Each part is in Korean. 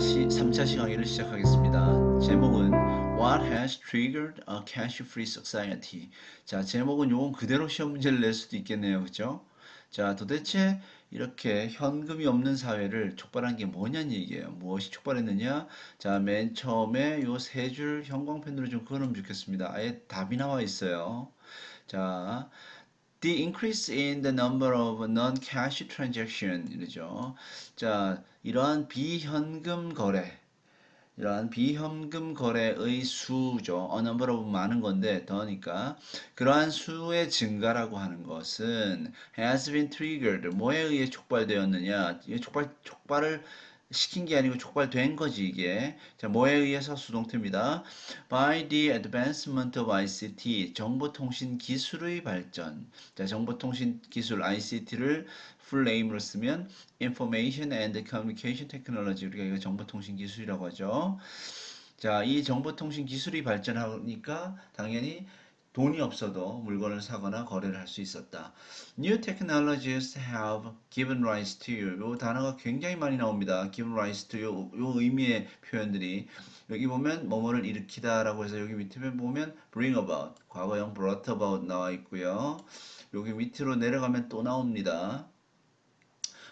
2차 시, 3차 시강의를 시작하겠습니다. 제목은 What has triggered a cash-free society? 자, 제목은 요건 그대로 시험 문제를 낼 수도 있겠네요. 그죠? 자, 도대체 이렇게 현금이 없는 사회를 촉발한 게 뭐냐는 얘기예요. 무엇이 촉발했느냐? 자, 맨 처음에 요 세 줄 형광펜으로 좀 그어놓으면 좋겠습니다. 아예 답이 나와 있어요. 자, The increase in the number of non-cash transaction 이러죠. 자, 이러한 비현금 거래, 이러한 비현금 거래의 수죠. A number of 많은 건데 더니까 그러한 수의 증가라고 하는 것은 has been triggered. 뭐에 의해 촉발되었느냐? 이게 촉발 촉발을 시킨 게 아니고 촉발된 거지 이게. 자, 뭐에 의해서 수동태입니다. By the advancement of ICT, 정보통신 기술의 발전. 자, 정보통신 기술 ICT를 풀 네임으로 쓰면 Information and Communication Technology. 우리가 이거 정보통신 기술이라고 하죠. 자, 이 정보통신 기술이 발전하니까 당연히 돈이 없어도 물건을 사거나 거래를 할 수 있었다. New technologies have given rise to you. 이 단어가 굉장히 많이 나옵니다. given rise to you. 요 의미의 표현들이 여기 보면 뭐뭐를 일으키다라고 해서 여기 밑에 보면 bring about 과거형 brought about 나와 있고요. 여기 밑으로 내려가면 또 나옵니다.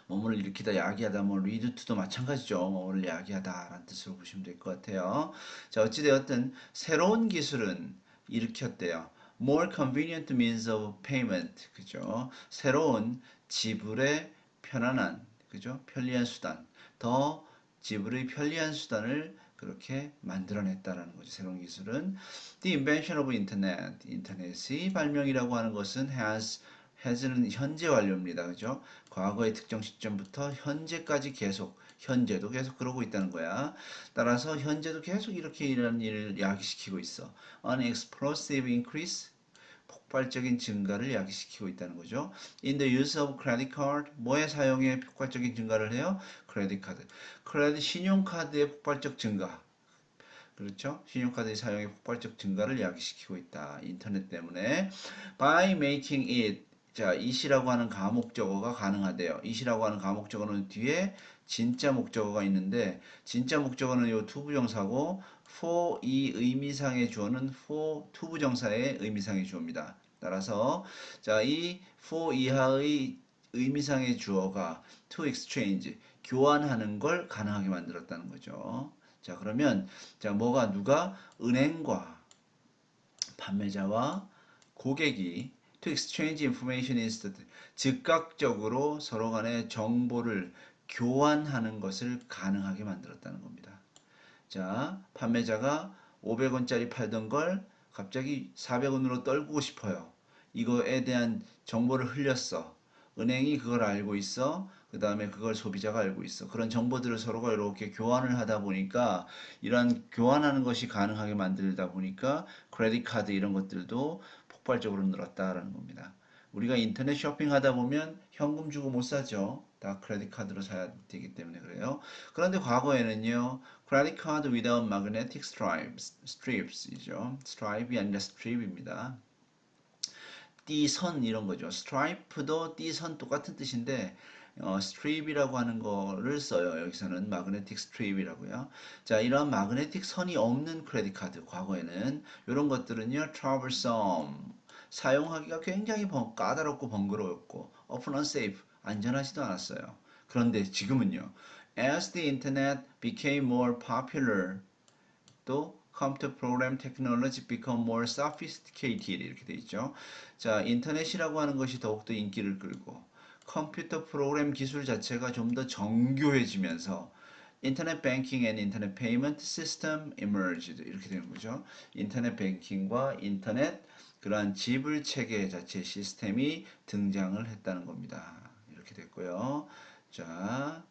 뭐뭐를 일으키다, 야기하다, 뭐 lead to도 마찬가지죠. 뭐뭐를 야기하다 라는 뜻으로 보시면 될 것 같아요. 자, 어찌되었든 새로운 기술은 일으켰대요. More convenient means of payment, 그죠? 새로운 지불의 편안한, 그죠? 편리한 수단, 더 지불의 편리한 수단을 그렇게 만들어냈다라는 거죠. 새로운 기술은 The invention of internet, 인터넷의 발명이라고 하는 것은 has has는 현재 완료입니다. 그죠? 과거의 특정 시점부터 현재까지 계속 현재도 계속 그러고 있다는 거야. 따라서 현재도 계속 이렇게 이런 일을 야기시키고 있어. An explosive increase 폭발적인 증가를 야기시키고 있다는 거죠. In the use of credit card 뭐의 사용에 폭발적인 증가를 해요? 크레딧 카드. 크레딧 신용카드의 폭발적 증가. 그렇죠? 신용카드의 사용의 폭발적 증가를 야기시키고 있다. 인터넷 때문에. By making it 자, it이라고 하는 가목적어가 가능하대요. it이라고 하는 가목적어는 뒤에 진짜 목적어가 있는데 진짜 목적어는 요 투부정사고 for 이 의미상의 주어는 for 투부정사의 의미상의 주어입니다. 따라서 자, 이 for 이하의 의미상의 주어가 to exchange 교환하는 걸 가능하게 만들었다는 거죠. 자, 그러면 자, 뭐가 누가 은행과 판매자와 고객이 to exchange information instead 즉각적으로 서로 간에 정보를 교환하는 것을 가능하게 만들었다는 겁니다. 자, 판매자가 500원짜리 팔던 걸 갑자기 400원으로 떨구고 싶어요. 이거에 대한 정보를 흘렸어. 은행이 그걸 알고 있어. 그 다음에 그걸 소비자가 알고 있어. 그런 정보들을 서로가 이렇게 교환을 하다 보니까 이런 교환하는 것이 가능하게 만들다 보니까 크레딧 카드 이런 것들도 폭발적으로 늘었다라는 겁니다. 우리가 인터넷 쇼핑하다 보면 현금 주고 못 사죠. 다 크레딧 카드로 사야 되기 때문에 그래요. 그런데 과거에는요. 크레딧 카드 without magnetic stripes, strips이죠. stripe이 아니라 strip입니다. 띠선 이런 거죠. 스트라이프도 띠선 똑같은 뜻인데 어, 스트립이라고 하는 거를 써요. 여기서는 마그네틱 스트립이라고요. 자, 이런 마그네틱 선이 없는 크레딧 카드 과거에는 이런 것들은요. troublesome 사용하기가 굉장히 번, 까다롭고 번거로웠고 often unsafe 안전하지도 않았어요. 그런데 지금은요. As the internet became more popular 또 computer program technology become more sophisticated 이렇게 돼 있죠. 자, 인터넷이라고 하는 것이 더욱더 인기를 끌고 컴퓨터 프로그램 기술 자체가 좀 더 정교해지면서 인터넷 뱅킹 앤 인터넷 페이먼트 시스템 emerged 이렇게 되는 거죠. 인터넷 뱅킹과 인터넷 그러한 지불 체계 자체 시스템이 등장을 했다는 겁니다. 이렇게 됐고요. 자,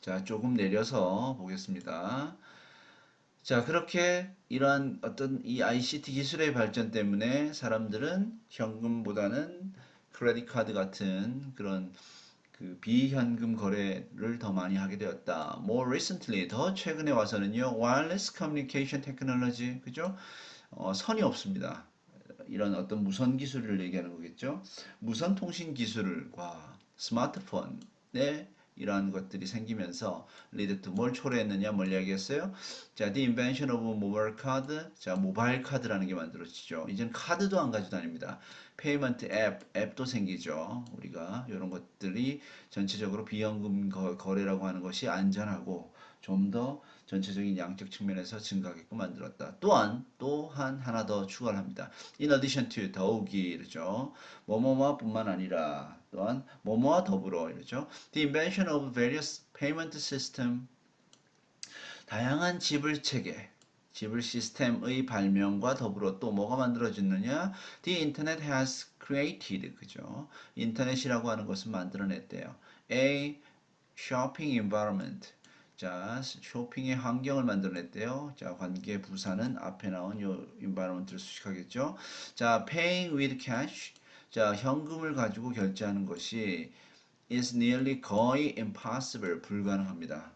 자 조금 내려서 보겠습니다. 자, 그렇게 이러한 어떤 이 ICT 기술의 발전 때문에 사람들은 현금보다는 크레딧 카드 같은 그런 그 비현금 거래를 더 많이 하게 되었다. More recently, 더 최근에 와서는요, wireless communication technology, 그죠? 어, 선이 없습니다. 이런 어떤 무선 기술을 얘기하는 거겠죠. 무선 통신 기술과 스마트폰의 이러한 것들이 생기면서 lead to 뭘 초래했느냐 뭘 이야기했어요? 자, the invention of mobile card. 자, 모바일 카드라는 게 만들어지죠. 이제는 카드도 안 가지고 다닙니다. 페이먼트 앱, 앱도 생기죠. 우리가 이런 것들이 전체적으로 비연금 거, 거래라고 하는 것이 안전하고 좀더 전체적인 양적 측면에서 증가하게끔 만들었다. 또한 또한 하나 더 추가를 합니다. In addition to 더욱이 이러죠. 뭐뭐뭐뿐만 아니라 또한 뭐뭐와 더불어 이러죠. The invention of various payment system 다양한 지불 체계 지불 시스템의 발명과 더불어 또 뭐가 만들어졌느냐? The internet has created 그죠? 인터넷이라고 하는 것은 만들어냈대요. A shopping environment 자, 쇼핑의 환경을 만들어냈대요. 자, 관계 부사는 앞에 나온 요 environment를 수식하겠죠. 자, paying with cash. 자, 현금을 가지고 결제하는 것이 is nearly 거의 impossible 불가능합니다.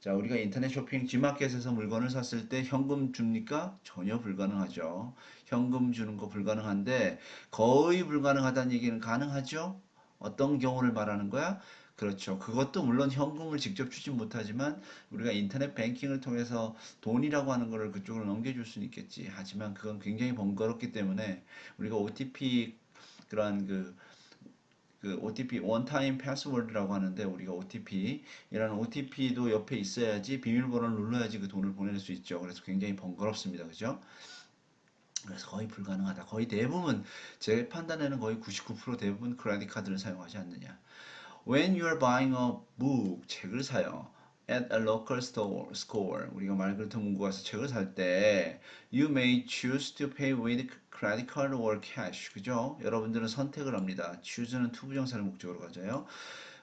자, 우리가 인터넷 쇼핑 G마켓에서 물건을 샀을 때 현금 줍니까? 전혀 불가능하죠. 현금 주는 거 불가능한데 거의 불가능하다는 얘기는 가능하죠? 어떤 경우를 말하는 거야? 그렇죠. 그것도 물론 현금을 직접 주지 못하지만 우리가 인터넷 뱅킹을 통해서 돈이라고 하는 거를 그쪽으로 넘겨줄 수는 있겠지. 하지만 그건 굉장히 번거롭기 때문에 우리가 OTP 그러한 그, 그 OTP 원타임 패스워드라고 하는데 우리가 OTP 이라는 OTP도 옆에 있어야지 비밀번호를 눌러야지 그 돈을 보낼 수 있죠. 그래서 굉장히 번거롭습니다. 그죠? 그래서 거의 불가능하다. 거의 대부분 제 판단에는 거의 99% 대부분 크레딧 카드를 사용하지 않느냐. When you are buying a book, 책을 사요. At a local store, store. 우리가 말그르트 문구 가서 책을 살 때, you may choose to pay with credit card or cash. 그죠? 여러분들은 선택을 합니다. choose는 투부정사를 목적으로 가져요.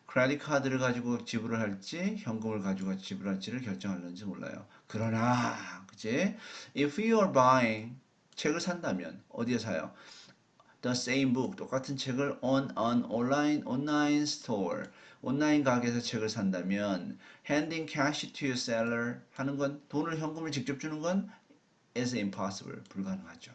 크레딧 카드를 가지고 지불을 할지 현금을 가지고 지불할지를 결정하는지 몰라요. 그러나 그지? If you are buying 책을 산다면 어디에 사요? The same book 똑같은 책을 on an online online store 온라인 가게에서 책을 산다면 handing cash to your seller 하는 건 돈을 현금을 직접 주는 건 is impossible 불가능하죠.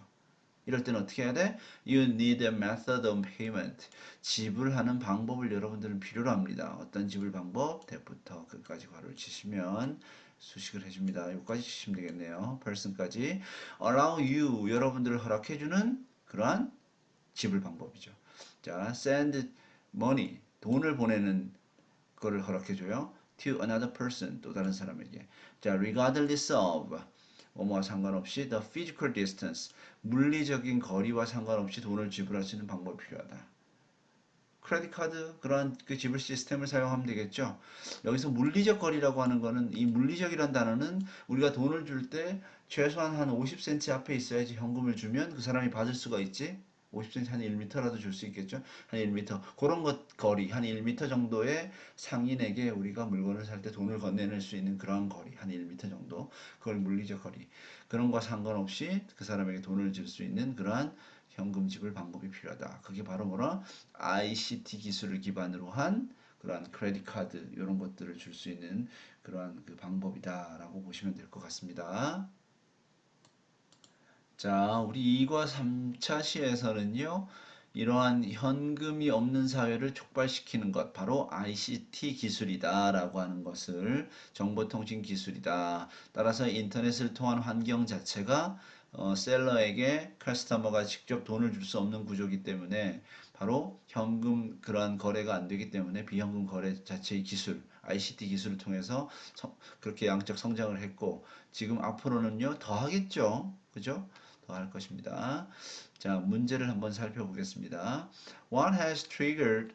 이럴 때는 어떻게 해야 돼? You need a method of payment. 지불하는 방법을 여러분들은 필요로 합니다. 어떤 지불 방법? 대부터 끝까지 괄호를 치시면 수식을 해줍니다. 여기까지 치시면 되겠네요. person까지. allow you, 여러분들을 허락해주는 그러한 지불 방법이죠. 자, send money, 돈을 보내는 거를 허락해 줘요. to another person, 또 다른 사람에게. 자, regardless of, 뭐뭐와 상관없이 the physical distance, 물리적인 거리와 상관없이 돈을 지불할 수 있는 방법이 필요하다. 크레딧 카드 그러한 그 지불 시스템을 사용하면 되겠죠. 여기서 물리적 거리라고 하는 거는 이 물리적이란 단어는 우리가 돈을 줄 때 최소한 한 50cm 앞에 있어야지 현금을 주면 그 사람이 받을 수가 있지. 50cm 한 1m라도 줄 수 있겠죠. 한 1m. 그런 것 거리 한 1m 정도의 상인에게 우리가 물건을 살 때 돈을 건네낼 수 있는 그러한 거리 한 1m 정도. 그걸 물리적 거리. 그런 거 상관없이 그 사람에게 돈을 줄 수 있는 그러한 현금 지불 방법이 필요하다. 그게 바로 뭐라? ICT 기술을 기반으로 한 그러한 크레딧 카드 이런 것들을 줄 수 있는 그러한 그 방법이다라고 보시면 될 것 같습니다. 자, 우리 2과 3차 시에서는요, 이러한 현금이 없는 사회를 촉발시키는 것, 바로 ICT 기술이다라고 하는 것을 정보통신 기술이다. 따라서 인터넷을 통한 환경 자체가 어, 셀러에게 커스터머가 직접 돈을 줄 수 없는 구조이기 때문에 바로 현금 그러한 거래가 안 되기 때문에 비현금 거래 자체의 기술, ICT 기술을 통해서 성, 그렇게 양적 성장을 했고 지금 앞으로는요 더 하겠죠, 그죠? 더할 것입니다. 자 문제를 한번 살펴보겠습니다. What has triggered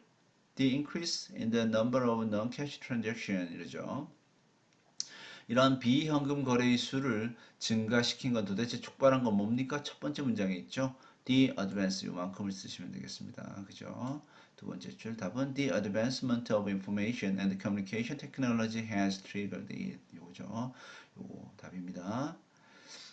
the increase in the number of non-cash transaction 이러죠. 이러한 비현금 거래의 수를 증가시킨 건 도대체 촉발한 건 뭡니까? 첫 번째 문장에 있죠. The advance 요만큼을 쓰시면 되겠습니다. 그죠? 두 번째 줄 답은 The advancement of information and communication technology has triggered it. 요거죠. 요거 답입니다.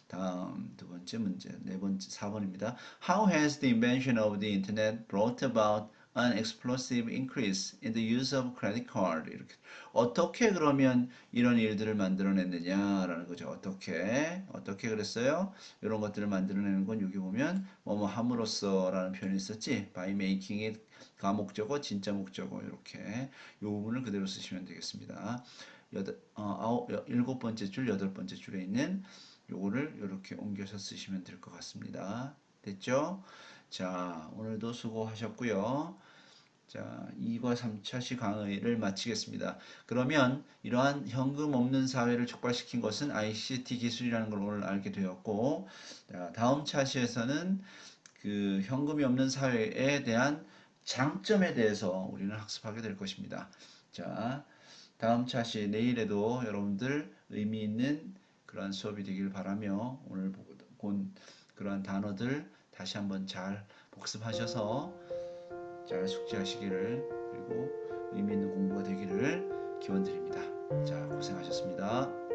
다음 두 번째 문제 네 번째 4번입니다. How has the invention of the internet brought about an explosive increase in the use of credit card? 이렇게 어떻게 그러면 이런 일들을 만들어냈느냐라는 거죠. 어떻게 어떻게 그랬어요? 이런 것들을 만들어내는 건 여기 보면 뭐뭐 함으로써라는 표현이 있었지. By making it 가목적어, 진짜 목적어 이렇게 요 부분을 그대로 쓰시면 되겠습니다. 여덟, 어, 아홉, 여- 일곱 번째 줄, 여덟 번째 줄에 있는 요거를 이렇게 옮겨서 쓰시면 될 것 같습니다. 됐죠? 자, 오늘도 수고하셨고요. 자, 2과 3차 시 강의를 마치겠습니다. 그러면 이러한 현금 없는 사회를 촉발시킨 것은 ICT 기술이라는 걸 오늘 알게 되었고, 자, 다음 차시에서는 그 현금이 없는 사회에 대한 장점에 대해서 우리는 학습하게 될 것입니다. 자, 다음 차시 내일에도 여러분들 의미 있는 그러한 수업이 되길 바라며 오늘 본 그러한 단어들 다시 한번 잘 복습하셔서 잘 숙지하시기를 그리고 의미 있는 공부가 되기를 기원 드립니다. 자, 고생하셨습니다.